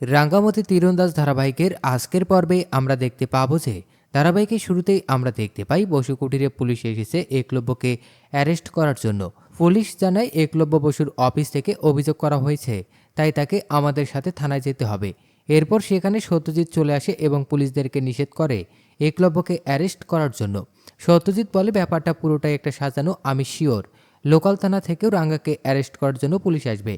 রাঙ্গামতি তীরন্দাজ ধারাবাহিকের আজকের পর্বে আমরা দেখতে পাবো যে ধারাবাহিকের শুরুতেই আমরা দেখতে পাই বসু কুটিরে পুলিশ এসেছে একলব্যকে অ্যারেস্ট করার জন্য। পুলিশ জানায় একলব্য বসুর অফিস থেকে অভিযোগ করা হয়েছে, তাই তাকে আমাদের সাথে থানায় যেতে হবে। এরপর সেখানে সত্যজিৎ চলে আসে এবং পুলিশদেরকে নিষেধ করে একলব্যকে অ্যারেস্ট করার জন্য। সত্যজিৎ বলে, ব্যাপারটা পুরোটাই একটা সাজানো, আমি শিওর। লোকাল থানা থেকেও রাঙ্গাকে অ্যারেস্ট করার জন্য পুলিশ আসবে।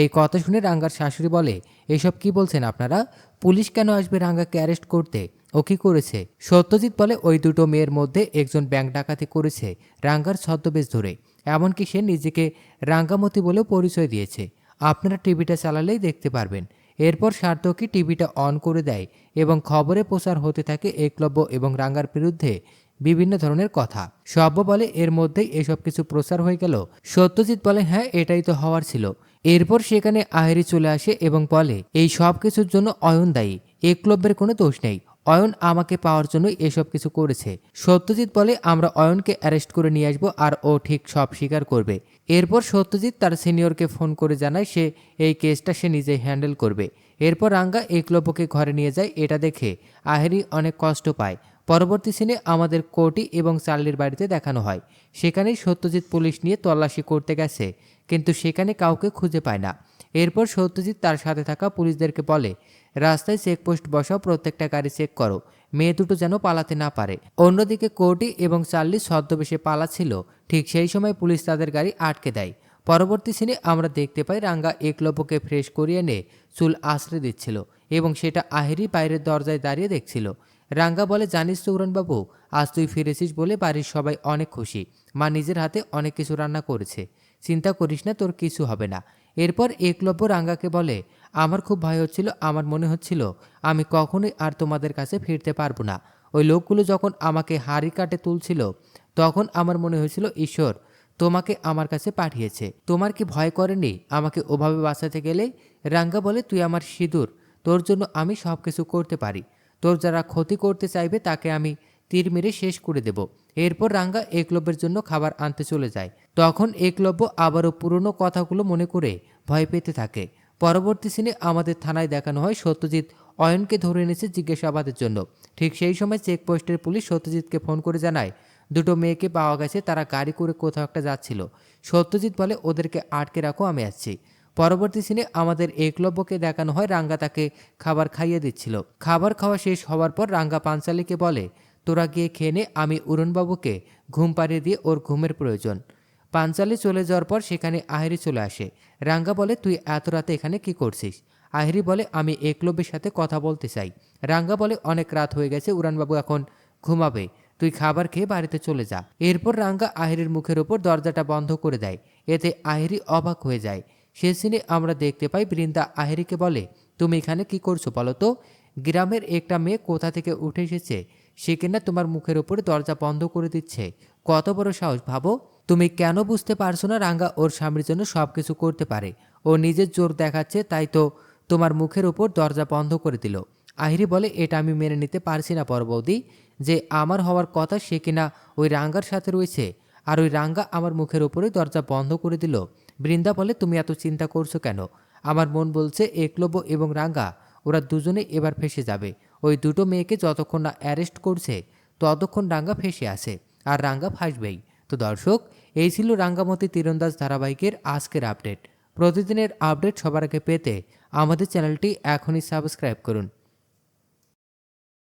এই কথা শুনে রাঙ্গার শাশুড়ি বলে, এসব কি বলছেন আপনারা? পুলিশ কেন আসবে রাঙ্গাকে অ্যারেস্ট করতে? ও কি করেছে? সত্যজিৎ বলে, ওই দুটো মেয়ের মধ্যে একজন ব্যাংক ডাকাতি করেছে রাঙ্গার ছদ্মবেশ ধরে। এমনকি সে নিজেকে রাঙ্গামতি বলেও পরিচয় দিয়েছে। আপনারা টিভিটা চালালেই দেখতে পারবেন। এরপর সার্থকী টিভিটা অন করে দেয় এবং খবরে প্রচার হতে থাকে একলব্য এবং রাঙ্গার বিরুদ্ধে বিভিন্ন ধরনের কথা। সব্য বলে, এর মধ্যেই এসব কিছু প্রচার হয়ে গেল। সত্যজিৎ বলে হ্যাঁ এটাই তো হওয়ার ছিল। এরপর সেখানে আহেরি চলে আসে এবং বলে, এই সব কিছুর জন্য অয়ন দায়ী একলব্যের কোনো দোষ নেই। অয়ন আমাকে পাওয়ার জন্য এসব কিছু করেছে। সত্যজিৎ বলে, আমরা অয়নকে অ্যারেস্ট করে নিয়ে আসব আর ও ঠিক সব স্বীকার করবে। এরপর সত্যজিৎ তার সিনিয়রকে ফোন করে জানায়, সে এই কেসটা সে নিজেই হ্যান্ডেল করবে। এরপর রাঙ্গা একলব্যকে ঘরে নিয়ে যায়, এটা দেখে আহেরি অনেক কষ্ট পায়। পরবর্তী সিনে আমাদের কোটি এবং চার্লির বাড়িতে দেখানো হয়। সেখানেই সত্যজিৎ পুলিশ নিয়ে তল্লাশি করতে গেছে, কিন্তু সেখানে কাউকে খুঁজে পায় না। এরপর সত্যজিৎ তার সাথে থাকা পুলিশদেরকে বলে, রাস্তায় চেকপোস্ট বসাও, প্রত্যেকটা গাড়ি চেক করো। মেয়ে দুটো যেন পালাতে না পারে। অন্যদিকে কোটি এবং চার্লি ছদ্মবেশে পালাচ্ছিল, ঠিক সেই সময় পুলিশ তাদের গাড়ি আটকে দেয়। পরবর্তী সিনে আমরা দেখতে পাই রাঙ্গা একলব্যকে ফ্রেশ করিয়ে এনে চুল আশ্রয় দিচ্ছিল এবং সেটা আহেরি বাইরের দরজায় দাঁড়িয়ে দেখছিল। রাঙ্গা বলে, জানিস উড়নবাবু আজ তুই ফিরেছিস বলে বাড়ির সবাই অনেক খুশি। মা নিজের হাতে অনেক কিছু রান্না করেছে। চিন্তা করিস না, তোর কিছু হবে না। এরপর একলব্য রাঙ্গাকে বলে, আমার খুব ভয় হচ্ছিল, আমার মনে হচ্ছিল, আমি কখনোই আর তোমাদের কাছে ফিরতে পারব না। ওই লোকগুলো যখন আমাকে হাড়ি কাটে তুলছিল, তখন আমার মনে হয়েছিল, ঈশ্বর, তোমাকে আমার কাছে পাঠিয়েছে। তোমার কি ভয় করেনি আমাকে ওভাবে বাঁচাতে গেলে? রাঙ্গা বলে, তুই আমার সিঁদুর, তোর জন্য আমি সব কিছু করতে পারি। তোর যারা ক্ষতি করতে চাইবে, তাকে আমি তীর মেরে শেষ করে দেব। এরপর রাঙ্গা একলব্যের জন্য খাবার আনতে চলে যায়। তখন একলব্য আবারও পুরনো কথাগুলো মনে করে ভয় পেতে থাকে। পরবর্তী সিনে আমাদের থানায় দেখানো হয় সত্যজিৎ অয়নকে ধরে এনেছে জিজ্ঞাসাবাদের জন্য। ঠিক সেই সময় চেকপোস্টের পুলিশ সত্যজিৎকে ফোন করে জানায়, দুটো মেয়েকে পাওয়া গেছে, তারা গাড়ি করে কোথাও একটা যাচ্ছিল। সত্যজিৎ বলে, ওদেরকে আটকে রাখো, আমি আসছি। পরবর্তী সিনে আমাদের একলব্যকে দেখানো হয় রাঙ্গা তাকে খাবার খাইয়ে দিচ্ছিল। খাবার খাওয়া শেষ হওয়ার পর রাঙ্গা পাঞ্চালিকে বলে, তোরা গিয়ে খেয়ে নে, আমি উড়নবাবুকে ঘুম পাড়িয়ে দিয়ে ওর ঘুমের প্রয়োজন। পাঞ্চালি চলে যাওয়ার পর সেখানে আহেরি চলে আসে। রাঙ্গা বলে, তুই এত রাতে এখানে কি করছিস? আহেরি বলে, আমি একলব্যের সাথে কথা বলতে চাই। রাঙ্গা বলে, অনেক রাত হয়ে গেছে উড়ানবাবু এখন ঘুমাবে। তুই খাবার খেয়ে বাড়িতে চলে যা। এরপর রাঙ্গা আহেরির মুখের ওপর দরজাটা বন্ধ করে দেয়। এতে আহেরি অবাক হয়ে যায়। সে সিনে আমরা দেখতে পাই বৃন্দা আহেরিকে বলে, তুমি এখানে কি করছ বলো তো? গ্রামের একটা মেয়ে কোথা থেকে উঠে এসেছে? সে কিনা তোমার মুখের ওপরে দরজা বন্ধ করে দিচ্ছে। কত বড় সাহস, ভাবো। তুমি কেন বুঝতে পারছ না রাঙ্গা ওর স্বামীর জন্য সব কিছু করতে পারে? ও নিজের জোর দেখাচ্ছে, তাই তো তোমার মুখের উপর দরজা বন্ধ করে দিল। আহিরি বলে, এটা আমি মেনে নিতে পারছি না পরবৌদি যে আমার হওয়ার কথা সে কিনা ওই রাঙ্গার সাথে রয়েছে। আর ওই রাঙ্গা আমার মুখের ওপরে দরজা বন্ধ করে দিল। বৃন্দা বলে, তুমি এত চিন্তা করছ কেন? আমার মন বলছে, একলব্য এবং রাঙ্গা, ওরা দুজনে এবার ফেসে যাবে। ওই দুটো মেয়েকে যতক্ষণ না অ্যারেস্ট করছে, ততক্ষণ রাঙ্গা ফেসে আছে, আর রাঙ্গা ফাঁসবেই। তো দর্শক, এই ছিল রাঙ্গামতি তীরন্দাজ ধারাবাহিকের আজকের আপডেট। প্রতিদিনের আপডেট সবার আগে পেতে আমাদের চ্যানেলটি এখনই সাবস্ক্রাইব করুন।